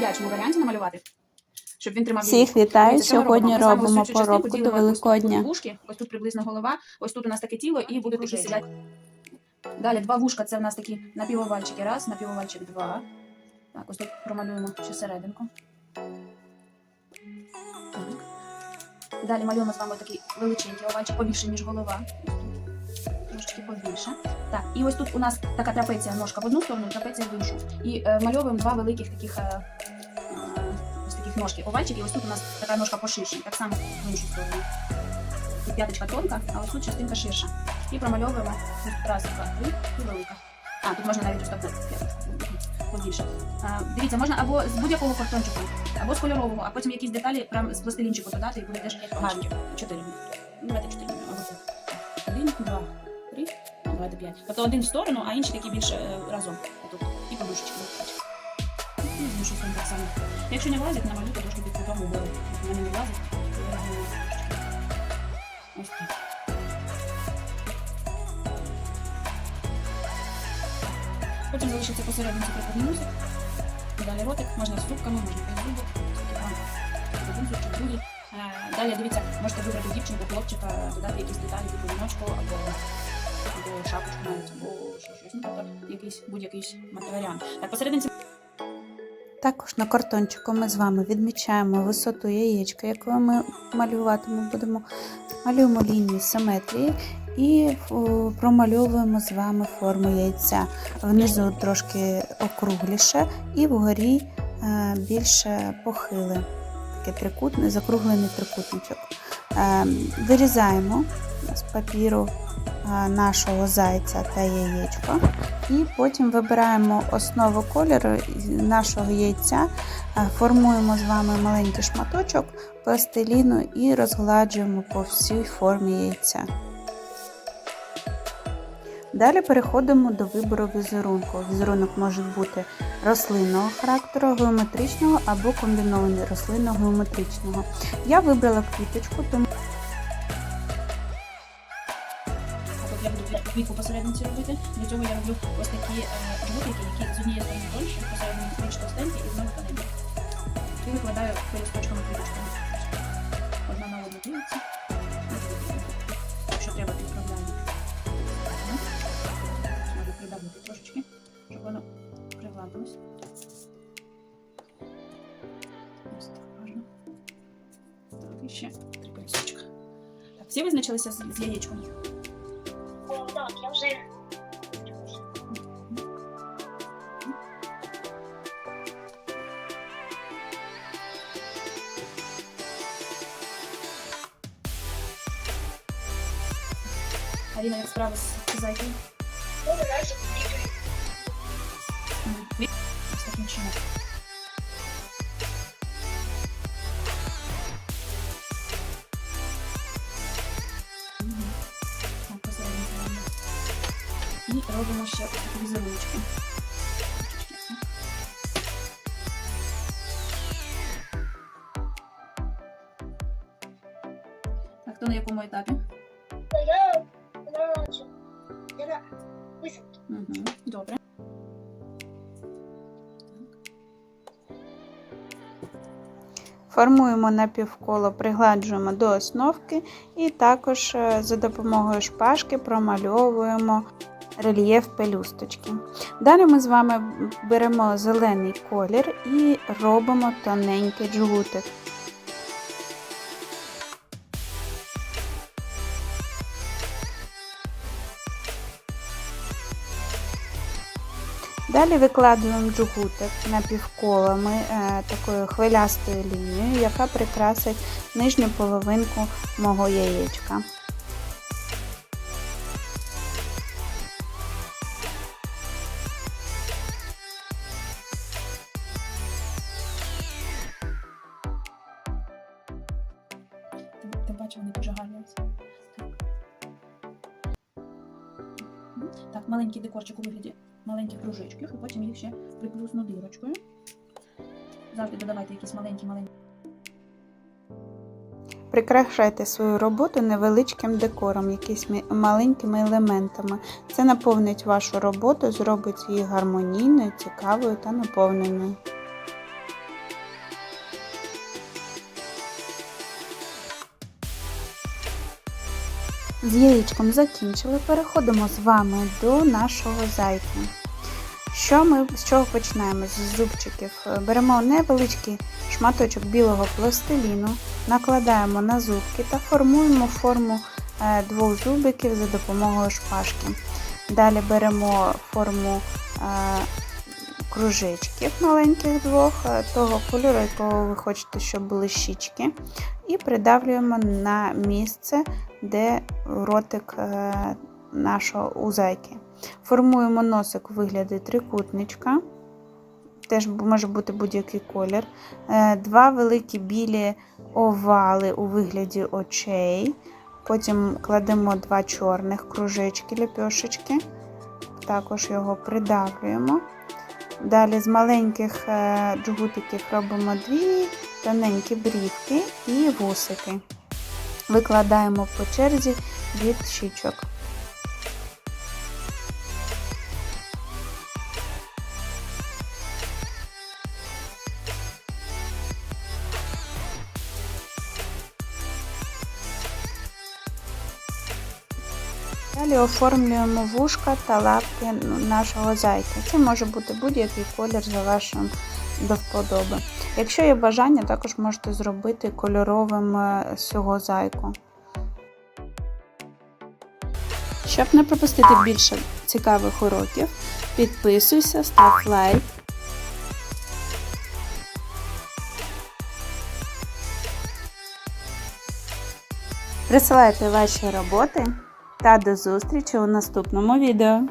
сидячому варіанті намалювати. Щоб він тримав Всіх вітаю. Сьогодні робимо поробку до ось тут Великодня. вушки, ось тут приблизно голова, ось тут у нас таке тіло і буде такі сидять. Далі два вушка це в нас такі напівовальчики. Раз, напівовальчик два. Так, ось тут промалюємо ще серединку. Так. Далі малюємо з вами такий величенький овальчик, побільше, ніж голова. Трошечки побільше. Так, і ось тут у нас така трапеція, ножка в одну сторону, трапеція в іншу. І е, мальовуємо два великих таких е, е, ось таких ножки овальчики. І ось тут у нас така ножка поширше, так само в іншу сторону. Тут п'яточка тонка, а ось тут частинка ширша. І промальовуємо раз, два, три і велика. А, тут можна навіть ось так побільше. А, дивіться, можна або з будь-якого картончику, або з кольорового, а потім якісь деталі прям з пластилінчику додати і буде теж гарно. Чотири. Давайте чотири. Один, два, давайте п'ять. Тобто один в сторону, а інший такий більше разом. І подушечки. І само. Якщо не влазить, намалюйте трошки під кутом угору. Якщо не влазить. Потім залишиться посередниці прикладний носик. Далі ротик, можна з зубками, можна без зубок. Е, Далі дивіться, можете вибрати дівчинку, хлопчика, додати якісь деталі, типу віночку або, або шапочку навіть, або щось. Якийсь будь-якийсь варіант. Так, посерединці Також на картончику ми з вами відмічаємо висоту яєчка, якою ми малюватимемо будемо. Малюємо лінії симетрії і промальовуємо з вами форму яйця. Внизу трошки округліше і вгорі е, більше похиле. Таке трикутне, закруглений трикутничок. Е, Вирізаємо з папіру нашого зайця та яєчко. І потім вибираємо основу кольору нашого яйця, е, формуємо з вами маленький шматочок пластиліну і розгладжуємо по всій формі яйця. Далі переходимо до вибору візерунку. Візерунок може бути рослинного характеру, геометричного або комбінований рослинно-геометричного. Я вибрала квіточку, тому квітку посередниці робити. Для цього я роблю ось такі е, жгутики, які з однієї сторони тонші, посередині більш товстенькі і знову тоненькі. І викладаю листочками квіточками. Одна на одну дивиться. Якщо треба, підправляю. Можу придавити трошечки, щоб воно пригладилось. Ось так гарно. Так, і ще три листочка. Так, всі визначилися з яєчком? Аліна, як справи з зайкою? Добре, навіть Ось таким чином. Мгм. Так, посерединці робимо. І робимо ще ось такі візеруночки. Так, хто на якому етапі? я на цю. Я на висадку. Угу. Добре. формуємо напівколо, пригладжуємо до основки і також е, за допомогою шпажки промальовуємо рельєф пелюсточки. Далі ми з вами беремо зелений колір і робимо тоненький джгутик. Далі викладуємо джгутик напівколами е, такою хвилястою лінією, яка прикрасить нижню половинку мого яєчка. Ти, бачиш, вони дуже гарні. Так. Маленький декорчик у вигляді маленьких кружечків, і потім їх ще приплюсну дирочкою. Завжди додавайте якісь маленькі маленькі. Прикрашайте свою роботу невеличким декором, якісь маленькими елементами. Це наповнить вашу роботу, зробить її гармонійною, цікавою та наповненою. З яєчком закінчили. Переходимо з вами до нашого зайки. Що ми з чого починаємо? З зубчиків. Беремо невеличкий шматочок білого пластиліну, накладаємо на зубки та формуємо форму е, двох зубиків за допомогою шпажки. Далі беремо форму е, кружечків маленьких двох, е, того кольору, якого ви хочете, щоб були щічки, і придавлюємо на місце, де ротик е, нашого у зайки. Формуємо носик у вигляді трикутничка, теж може бути будь-який колір. Е, Два великі білі овали у вигляді очей. Потім кладемо два чорних кружечки, ляпьошечки, також його придавлюємо. Далі з маленьких е, джгутиків робимо дві тоненькі брівки і вусики. Викладаємо по черзі від щічок. Далі оформлюємо вушка та лапки нашого зайка. Це може бути будь-який колір за вашим до вподоби. Якщо є бажання, також можете зробити кольоровим е, цього зайку. Щоб не пропустити більше цікавих уроків, підписуйся, став лайк. Присилайте ваші роботи та до зустрічі у наступному відео.